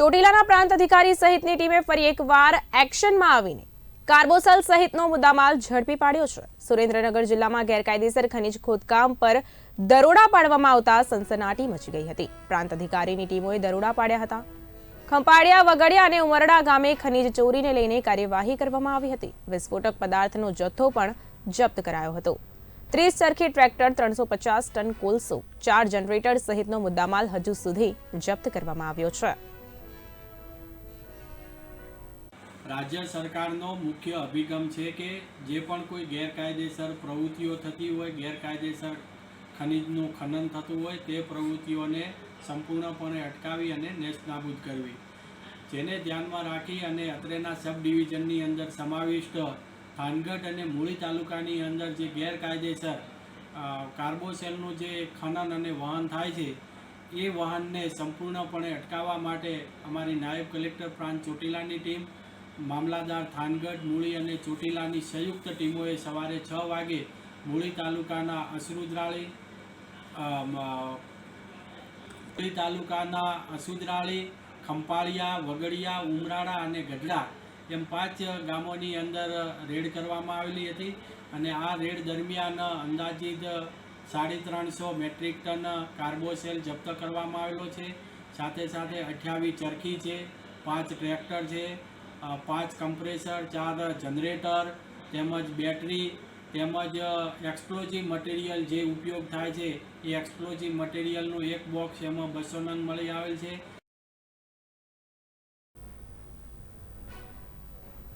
ચોટીલાના પ્રાંત અધિકારી સહિતની ટીમે ફરી એકવાર એક્શનમાં આવીને કાર્બોસલ સહિતનો મુદ્દામાલ ઝડપી પાડ્યો છે. સુરેન્દ્રનગર જિલ્લામાં ગેરકાયદેસર ખનીજ ખોદકામ પર દરોડા પાડવામાં આવતા સનસનાટી મચી ગઈ હતી. પ્રાંત અધિકારીની ટીમોએ દરોડા પાડ્યા હતા. ખંપાળિયા, વગડિયા અને ઉમરડા ગામે ખનીજ ચોરીને લઈને કાર્યવાહી કરવામાં આવી હતી. વિસ્ફોટક પદાર્થનો જથ્થો પણ જપ્ત કરાયો હતો. ત્રીસ સરખી ટ્રેક્ટર, ત્રણસો પચાસ ટન કોલસો, ચાર જનરેટર સહિતનો મુદ્દામાલ હજુ સુધી જપ્ત કરવામાં આવ્યો છે. રાજ્ય સરકારનો મુખ્ય અભિગમ છે કે જે પણ કોઈ ગેરકાયદેસર પ્રવૃત્તિઓ થતી હોય, ગેરકાયદેસર ખનિજનું ખનન થતું હોય, તે પ્રવૃત્તિઓને સંપૂર્ણપણે અટકાવી અને નેસ્તનાબૂદ કરવી. જેને ધ્યાનમાં રાખી અને અત્રેના સબ ડિવિઝનની અંદર સમાવિષ્ટ થાનગઢ અને મૂળી તાલુકાની અંદર જે ગેરકાયદેસર કાર્બોસેલનું જે ખનન અને વહન થાય છે, એ વાહનને સંપૂર્ણપણે અટકાવવા માટે અમારી નાયબ કલેક્ટર પ્રાંત ચોટીલાની ટીમ મામલાદાર થાનગઢ, મૂળી અને ચોટીલાની સંયુક્ત ટીમોએ સવારે છ વાગે મૂળી તાલુકાના અસરુદ્રાળી મૂળી તાલુકાના અસુદ્રાળી, ખંપાળિયા, વગડિયા, ઉમરાળા અને ગઢડા એમ પાંચ ગામોની અંદર રેડ કરવામાં આવેલી હતી અને આ રેડ દરમિયાન અંદાજિત સાડી ત્રણસો મેટ્રિક ટન કાર્બોસેલ જપ્ત કરવામાં આવેલો છે. સાથે સાથે અઠ્યાવીસ ચરખી છે, પાંચ ટ્રેક્ટર છે પાંચ કમ્પ્રેસર ચાર જનરેટર, તેમજ બેટરી, તેમજ એક્સપ્લોઝિવ મટીરિયલ જે ઉપયોગ થાય છે એ એક્સપ્લોઝિવ મટીરિયલનું એક બોક્સ એમાં બસો નંગ મળી આવેલ છે.